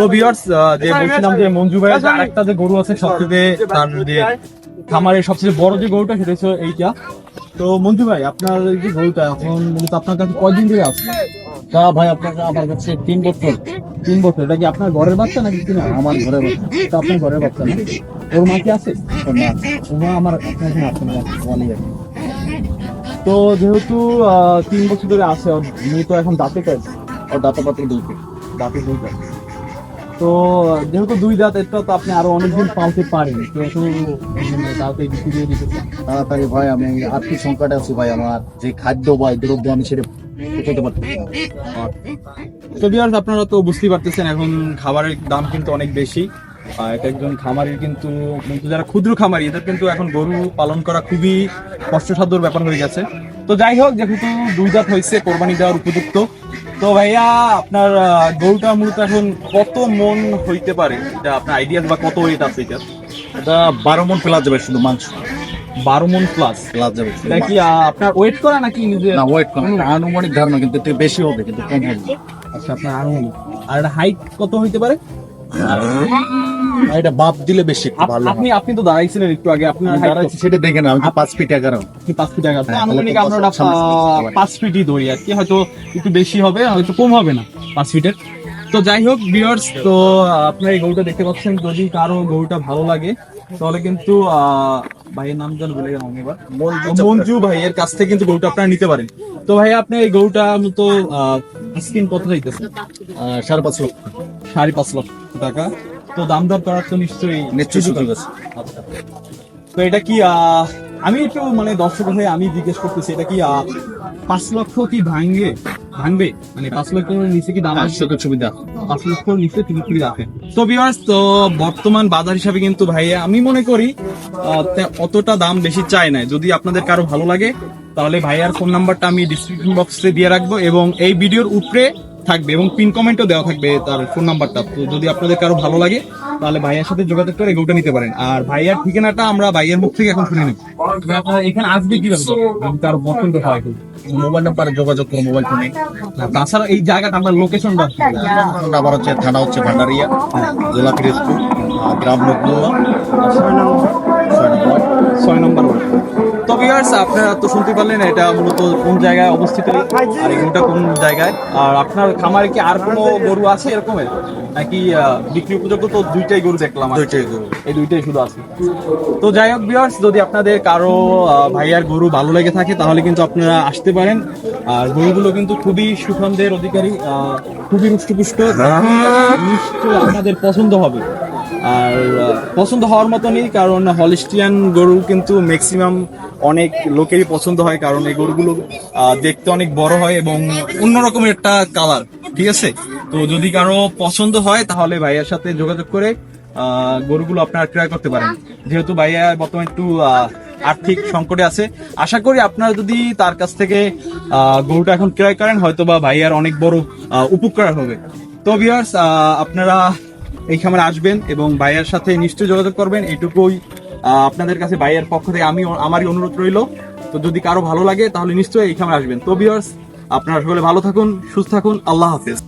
তো ভিউয়ার্স যে বলছিলাম যে মঞ্জু ভাইয়ের আরেকটা যে গরু আছে সবচেয়ে তার যে খামারের সবচেয়ে বড় যে গরুটা সেটা হচ্ছে এইটা। তো মঞ্জু ভাই আপনার এই যে গরুটা এখন মূলত আপনার কাছে কয়দিন ধরে আছে? তা ভাই আপনাকে আমার কাছে তিন বছর। তিন বছর এটা কি আপনার ঘরের বাচ্চা নাকি কিনা আমার ঘরে বসে এটা আপনার ঘরের বাচ্চা না ওর মা কি আছে? ওর মা ওর মা আমার আপনার এখানে আছে না বলে আর কি। তো যেহেতু তিন বছর ধরে আছে ওর মেয়ে তো এখন দাঁতে কাজ ওর দাঁতা পাতি দাঁতে দুই তো যেহেতু দুই দাঁত এটা তো আপনি আরও অনেকদিন পালতে পারেন তাড়াতাড়ি বিক্রি দিয়ে দিতে তাড়াতাড়ি ভাই আমি আর্থিক সংকটে আছি ভাই আমার। যে খাদ্য বা দ্রব্য আমি সেটা। তো আপনারা তো বুঝতেই পারতেছেন এখন খাবারের দাম কিন্তু অনেক বেশি। আর এক একজন খামারির কিন্তু যারা ক্ষুদ্র খামারি এদের কিন্তু এখন গরু পালন করা খুবই কষ্টসাধ্যর ব্যাপার হয়ে গেছে। তো যাই হোক যেহেতু দুই দাঁত হয়েছে কোরবানি দেওয়ার উপযুক্ত তো ভাইয়া আপনার গরুটা মূলত এখন কত মন হইতে পারে? এটা আপনার আইডিয়া বা কত ওয়েট আছে এটা এটা বারো মন প্লাস যাবে শুধু মাংস। বারো মন প্লাস প্লাস যাবে এটা কি আপনার ওয়েট করা নাকি নিজে না ওয়েট কম আনুমানিক ধারণা কিন্তু একটু বেশি হবে কিন্তু কম হবে আচ্ছা আপনার আনুমানিক। আর হাইট কত হইতে পারে? আর এটা বাপ দিলে বেশি ভালো আপনি আপনি তো দাঁড়াইছিলেন একটু আগে height দাঁড়াচ্ছি সেটা দেখে না আমি তো পাঁচ ফিট এগারো? আপনি পাঁচ ফিট এগারো। হ্যাঁ, আনুমানিক আমরা পাঁচ ফিটই ধরি আর কি। হয়তো একটু বেশি হবে হয়তো কম হবে না পাঁচ ফিটের তো যাই হোক বিয়ার্স তো আপনার এই গরুটা দেখতে পাচ্ছেন। যদি কারও গরুটা ভালো লাগে তাহলে কিন্তু ভাইয়ের নাম যেন বলে গেলাম এবার। মঞ্জু ভাইয়ের কাছ থেকে কিন্তু গরুটা আপনারা নিতে পারেন। তো ভাই আপনি এই গরুটা মতো স্কিন কত চাইতেছেন? সাড়ে পাঁচ লক্ষ। সাড়ে পাঁচ লক্ষ টাকা। তো দাম দর করার তো নিশ্চয়ই নিশ্চয়ই সুযোগ আছে। আচ্ছা। তো এটা কি আমি একটু মানে দর্শক হয়ে আমি জিজ্ঞেস করতেছি এটা কি পাঁচ লক্ষ কি ভাঙবে ভাঙবে? মানে পাঁচ লক্ষের নিচে কি দাম আসবে সুযোগ সুবিধা পাঁচ লক্ষ নিচে তিনি কি রাখেন তো ভিউয়ার্স তো বর্তমান বাজার হিসাবে কিন্তু ভাইয়া আমি মনে করি অতটা দাম বেশি চাই না। যদি আপনাদের কারও ভালো লাগে তাহলে ভাইয়ার ফোন নাম্বারটা আমি ডিসক্রিপশন বক্সে দিয়ে রাখব এবং এই ভিডিওর উপরে থাকবে এবং পিন কমেন্টও দেওয়া থাকবে তার ফোন নাম্বারটা তো যদি আপনাদের কারও ভালো লাগে তাহলে ভাইয়ার সাথে যোগাযোগ করে এগুলোটা নিতে পারেন। আর ভাইয়ার ঠিকানাটা আমরা ভাইয়ের মুখ থেকে এখন শুনে নেব। আপনারা এখানে আসবে কীভাবে? কারও পছন্দ হয় মোবাইল নাম্বারে যোগাযোগ করো মোবাইল ফোনে তাছাড়া এই জায়গাটা আমরা লোকেশনটা আবার হচ্ছে থানা হচ্ছে ভান্ডারিয়া জেলা পিরোজপুর আহ, গ্রাম নবদুল্লাহ ছয় নম্বর ছয় নম্বর। ভিউয়ার্স আপনারা তো শুনতে পারলেন এটা মূলত কোন জায়গায় অবস্থিত আর এগুলোটা কোন জায়গায়? আর আপনার খামারে কি আর কোনো গরু আছে এরকমের নাকি বিক্রি উপযোগ্য? তো দুইটাই গরু দেখলাম দুইটাই গরু। এই দুইটাই শুধু আছে। তো যাই হোক ভিউয়ার্স যদি আপনাদের কারও ভাইয়ার গরু ভালো লেগে থাকে তাহলে কিন্তু আপনারা আসতে পারেন। আর গরুগুলো কিন্তু খুবই সুগন্ধের অধিকারী খুবই রুষ্টপুষ্ট নিশ্চয়ই আপনাদের পছন্দ হবে। আর পছন্দ হওয়ার মতনই, কারণ হলিস্টিয়ান গরু কিন্তু ম্যাক্সিমাম অনেক লোকেরই পছন্দ হয়, কারণ এই গরুগুলো দেখতে অনেক বড় হয় এবং অন্যরকম একটা কালার ঠিক আছে? তো যদি কারও পছন্দ হয়, তাহলে ভাইয়ার সাথে যোগাযোগ করে গরুগুলো আপনারা ক্রয় করতে পারেন। যেহেতু ভাইয়া বর্তমানে একটু আর্থিক সংকটে আছে, আশা করি আপনারা যদি তার কাছ থেকে গরুটা এখন ক্রয় করেন হয়তো বা ভাইয়ার অনেক বড় উপকার হবে। তো ভিউয়ার্স আপনারা এই খামারে আসবেন এবং ভাইয়ার সাথে নিশ্চয়ই যোগাযোগ করবেন। এটুকুই আপনাদের কাছে ভাইয়ের পক্ষ থেকে আমি আমারই অনুরোধ রইল। তো যদি কারও ভালো লাগে, তাহলে নিশ্চয়ই এই খামারে আসবেন। তো বিয়ার্স আপনারা সকলে ভালো থাকুন, সুস্থ থাকুন। আল্লাহ হাফেজ।